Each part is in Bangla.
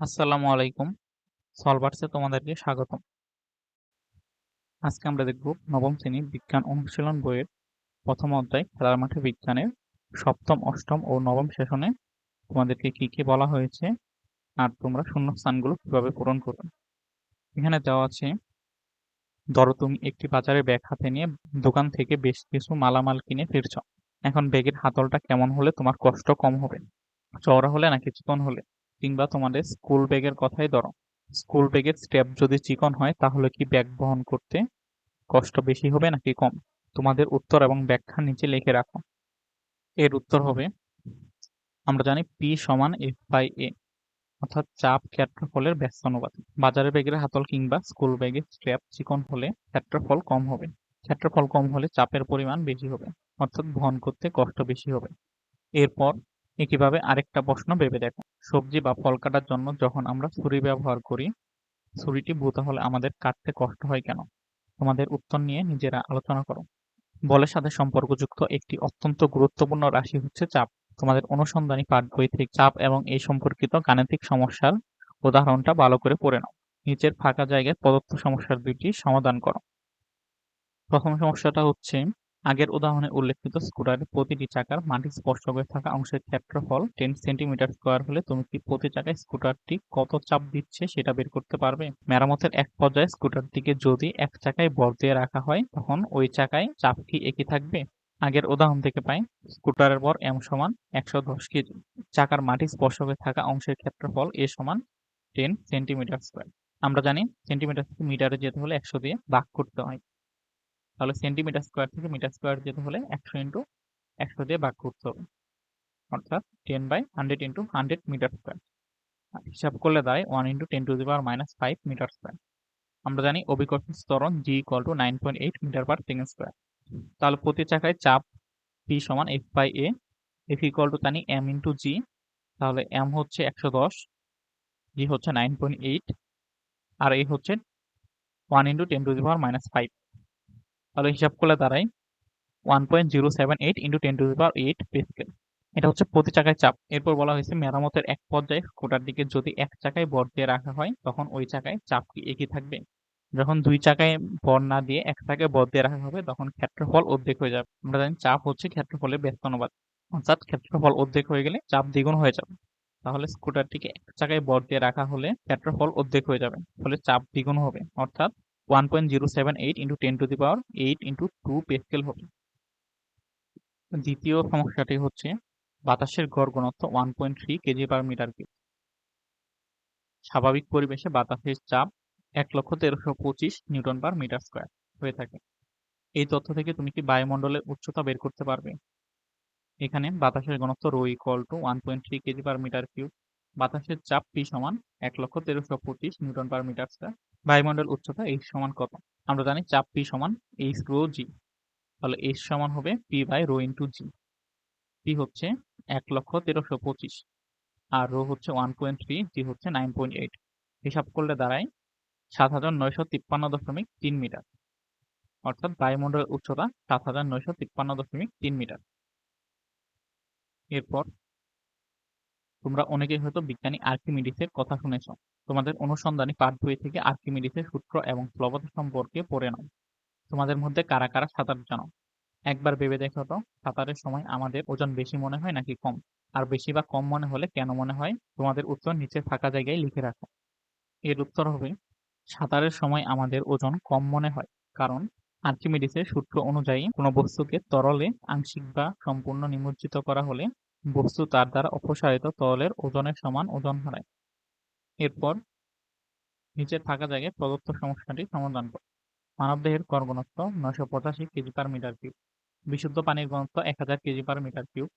আসসালামু আলাইকুম। সলভার্সে তোমাদেরকে স্বাগতম। আজকে আমরা দেখব নবম শ্রেণির বিজ্ঞান অনুশীলন বইয়ের প্রথম অধ্যায়, খেলার মাঠে বিজ্ঞানের সপ্তম, অষ্টম ও নবম সেশনে তোমাদেরকে কি কি বলা হয়েছে আর তোমরা শূন্যস্থানগুলো কীভাবে পূরণ করবে। এখানে দেওয়া আছে, ধরো তুমি একটি বাজারে ব্যাগ হাতে নিয়ে দোকান থেকে বেশ কিছু মালামাল কিনে ফিরছ। এখন ব্যাগের হাতলটা কেমন হলে তোমার কষ্ট কম হবে? চওড়া হলে নাকি চিকন হলে? কিংবা তোমাদের স্কুল ব্যাগের কথাই ধরো। স্কুল ব্যাগের স্টেপ যদি চিকন হয়, তাহলে কি ব্যাগ বহন করতে কষ্ট বেশি হবে নাকি কম? তোমাদের উত্তর এবং ব্যাখ্যা নিচে লিখে রাখো। এর উত্তর হবে, আমরা জানি পি সমান এফ বাই এ অর্থাৎ চাপ ক্ষেত্রফলের ব্যস্ত অনুপাত। বাজারের ব্যাগের হাতল কিংবা স্কুল ব্যাগের স্ট্র্যাপ চিকন হলে ক্ষেত্রফল কম হবে। ক্ষেত্রফল কম হলে চাপের পরিমাণ বেশি হবে, অর্থাৎ বহন করতে কষ্ট বেশি হবে। এরপর একইভাবে আরেকটা প্রশ্ন ভেবে দেখো সবজি বা ফল কাটার জন্য যখন আমরা ছুরি ব্যবহার করি, ছুরিটি ভূত হলে আমাদের কাটতে কষ্ট হয় কেন? তোমাদের উত্তর নিয়ে নিজেরা আলোচনা করো। বলের সাথে সম্পর্কযুক্ত একটি অত্যন্ত গুরুত্বপূর্ণ রাশি হচ্ছে চাপ। তোমাদের অনুসন্ধানী পাঠ বই থেকে চাপ এবং এই সম্পর্কিত গাণিতিক সমস্যার উদাহরণটা ভালো করে পড়ে নাও। নিচের ফাঁকা জায়গায় প্রদত্ত সমস্যার দুইটি সমাধান করো। প্রথম সমস্যাটা হচ্ছে আগের উদাহরণে উল্লেখিত স্কুটারের প্রতিটি চাকার মাটি স্পর্শ করে থাকা অংশের ক্ষেত্রফল টেন সেন্টিমিটার স্কোয়ার হলে তুমি কি প্রতি চাকায় স্কুটারটি কত চাপ দিচ্ছে সেটা বের করতে পারবে? মেরামতের এক পর্যায়ে স্কুটারটিকে যদি এক চাকায় বর দিয়ে রাখা হয়, তখন ওই চাকায় চাপ কি একই থাকবে? আগের উদাহরণ থেকে পাই। স্কুটারের বর এম সমান একশো দশ কেজি। চাকার মাটি স্পর্শ করে থাকা অংশের ক্ষেত্রফল এ সমান টেন সেন্টিমিটার স্কোয়ার আমরা জানি সেন্টিমিটার থেকে মিটারে যেতে হলে একশো দিয়ে ভাগ করতে হয়। তাহলে সেন্টিমিটার স্কোয়ার থেকে মিটার স্কোয়ার যেতে হলে একশো ইন্টু একশো দিয়ে ভাগ করতে হবে। অর্থাৎ ten by hundred into hundred metre square হিসাব করলে দায় one into ten to the power minus five metre square আমরা জানি অভিকর্ষ স্তরণ g equal to nine point eight metre per second square তাহলে প্রতি চাকায় চাপ পি সমান F by A F equal to জানি এম ইন্টু জি তাহলে এম হচ্ছে একশো দশ জি হচ্ছে নাইন পয়েন্ট এইট আর এ হচ্ছে one into ten to the power minus five তাহলে হিসাব করলে দাঁড়ায় one point zero seven eight into ten to the power eight pascal এটা হচ্ছে প্রতি চাকায় চাপ। এরপর বলা হয়েছে মেরামতের এক পর্যায়ে স্কুটার দিকে যদি এক চাকায় বর দিয়ে রাখা হয়, তখন ওই চাকায় চাপ কি একই থাকবে? যখন দুই চাকায় বর না দিয়ে এক চাকায় বর দিয়ে রাখা হবে, তখন ক্ষেত্রফল অর্ধেক হয়ে যাবে। আমরা জানি চাপ হচ্ছে ক্ষেত্রফলের ব্যস্ত অনুপাত। অর্থাৎ ক্ষেত্রফল অর্ধেক হয়ে গেলে চাপ দ্বিগুণ হয়ে যাবে। তাহলে স্কুটারটিকে এক চাকায় বর দিয়ে রাখা হলে ক্ষেত্রফল অর্ধেক হয়ে যাবে, ফলে চাপ দ্বিগুণ হবে। অর্থাৎ one point zero seven eight into ten to the power eight into two pascal হবে। দ্বিতীয় সমস্যাটি হচ্ছে বাতাসের গড় ঘনত্ব one point three kg per metre cube স্বাভাবিক পরিবেশে বাতাসের চাপ এক লক্ষ তেরোশো পঁচিশ নিউটন পার মিটার স্কোয়ার হয়ে থাকে। এই তথ্য থেকে তুমি কি বায়ুমণ্ডলের উচ্চতা বের করতে পারবে? এখানে বাতাসের ঘনত্ব rho equal to one point three kg per metre cube বাতাসের চাপ পি সমান এক লক্ষ তেরোশো পঁচিশ নিউটন পার মিটার স্কোয়ার বায়ুমণ্ডল উচ্চতা এইচ সমান কত? আমরা জানি চাপ পি সমান এইচ রো জি। তাহলে এইচ সমান হবে P by rho into G. P হচ্ছে এক লক্ষ তেরোশো পঁচিশ। আর রো হচ্ছে ওয়ান পয়েন্ট থ্রি, জি হচ্ছে নাইন পয়েন্ট এইট। হিসাব করলে দাঁড়ায় সাত হাজার নয়শো তিপ্পান্ন দশমিক তিন মিটার। অর্থাৎ বায়ুমণ্ডলের উচ্চতা সাত হাজার নয়শো তিপ্পান্ন দশমিক তিন মিটার। এরপর তোমরা অনেকেই হয়তো বিজ্ঞানী আর্কিমিডিসের কথা শুনেছ। তোমাদের অনুসন্ধানী পাঠ বই থেকে আর্কিমিডিসের সূত্র এবং প্লবতা সম্পর্কে পড়ে নাও। তোমাদের মধ্যে কারা কারা সাঁতার জানো? একবার ভেবে দেখো তো, সাঁতারের সময় আমাদের ওজন বেশি মনে হয় নাকি কম? আর বেশি বা কম মনে হলে কেন মনে হয়? তোমাদের উত্তর নিচে ফাঁকা জায়গায় লিখে রাখো। এর উত্তর হবে, সাঁতারের সময় আমাদের ওজন কম মনে হয়, কারণ আর্কিমিডিসের সূত্র অনুযায়ী কোনো বস্তুকে তরলে আংশিক বা সম্পূর্ণ নিমজ্জিত করা হলে বস্তু তার দ্বারা অপসারিত তরলের ওজনের সমান ওজন হারায়। এরপর নিচের ফাঁকা জায়গায় প্রদত্ত সমস্যাটি সমাধান করো। মানবদেহের গড় ঘনত্ব নয়শো পঁচাশি কেজি পার মিটার কিউব বিশুদ্ধ পানির ঘনত্ব এক হাজার কেজি পার মিটার কিউব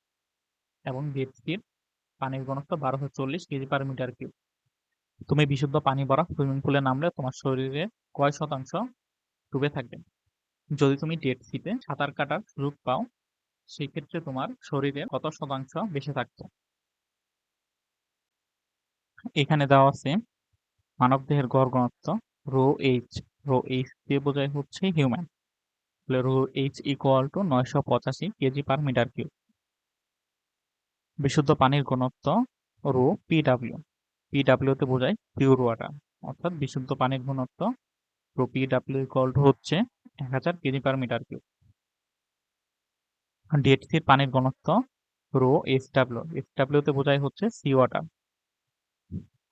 এবং ডেড সির পানির ঘনত্ব বারোশো চল্লিশ কেজি পার মিটার কিউব তুমি বিশুদ্ধ পানি ভরা সুইমিং পুলে নামলে তোমার শরীরে কয় শতাংশ ডুবে থাকবে? যদি তুমি ডেড সিতে সাঁতার কাটার সুযোগ পাও, সেক্ষেত্রে তোমার শরীরে কত শতাংশ বেঁচে থাকতো এখানে দেওয়া আছে, মানব দেহের গড় ঘনত্ব রো এইচ রো এইচ দিয়ে বোঝায় হচ্ছে human. Rho H equal to নয়শো পঁচাশি কেজি পার মিটার কিউব বিশুদ্ধ পানির ঘনত্ব রো পি পিডাব্লিউ পিডাব্লিউ তে বোঝায় পিওর ওয়াটার অর্থাৎ বিশুদ্ধ পানির ঘনত্ব রো পিডাব্লিউ ইকুয়াল টু হচ্ছে এক হাজার kg per metre cube dead সির পানির ঘনত্ব rho S W S W তে বোঝায় হচ্ছে সি ওয়াটার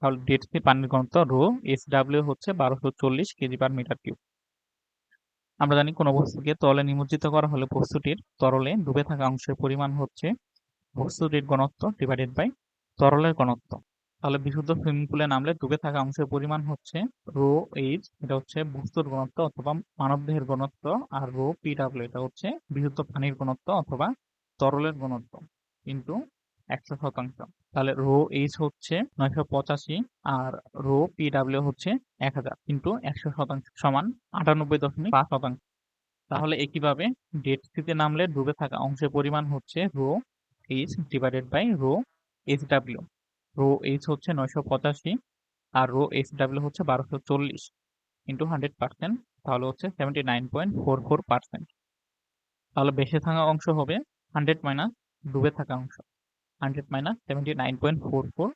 তাহলে ডেড সির পানির ঘনত্ব রো এস ডাব্লিউ হচ্ছে বারোশো চল্লিশ কেজি পার মিটার কিউব। আমরা জানি কোনো বস্তুকে তরলে নিমজ্জিত করা হলে বস্তুটির তরলে ডুবে থাকা অংশের পরিমাণ হচ্ছে বস্তুটির ঘনত্ব ডিভাইডেড বাই তরলের ঘনত্ব। তাহলে বিশুদ্ধ সুইমিং পুলে নামলে ডুবে থাকা অংশের পরিমাণ হচ্ছে রো এইচ এটা হচ্ছে বস্তুর ঘনত্ব অথবা মানবদেহের ঘনত্ব, আর রো পি ডাব্লিউ এটা হচ্ছে বিশুদ্ধ পানির ঘনত্ব অথবা তরলের ঘনত্ব, কিন্তু একশো শতাংশ। তাহলে রো এইচ হচ্ছে নয়শো পঁচাশি আর রো পিডাব্লিউ হচ্ছে এক হাজার কিন্তু একশো শতাংশ সমান আটানব্বই দশমিক পাঁচ শতাংশ। তাহলে একইভাবে ডেড সিতে নামলে ডুবে থাকা অংশের পরিমাণ হচ্ছে rho H divided by rho H W rho H হচ্ছে নয়শো পঁচাশি আর রো এইচ ডাব্লিউ হচ্ছে বারোশো চল্লিশ ইন্টু হান্ড্রেড পার্সেন্ট, তাহলে হচ্ছে seventy nine point four four percent. তাহলে বেঁচে থাকা অংশ হবে হান্ড্রেড মাইনাস ডুবে থাকা অংশ। Hundred minus seventy nine point four four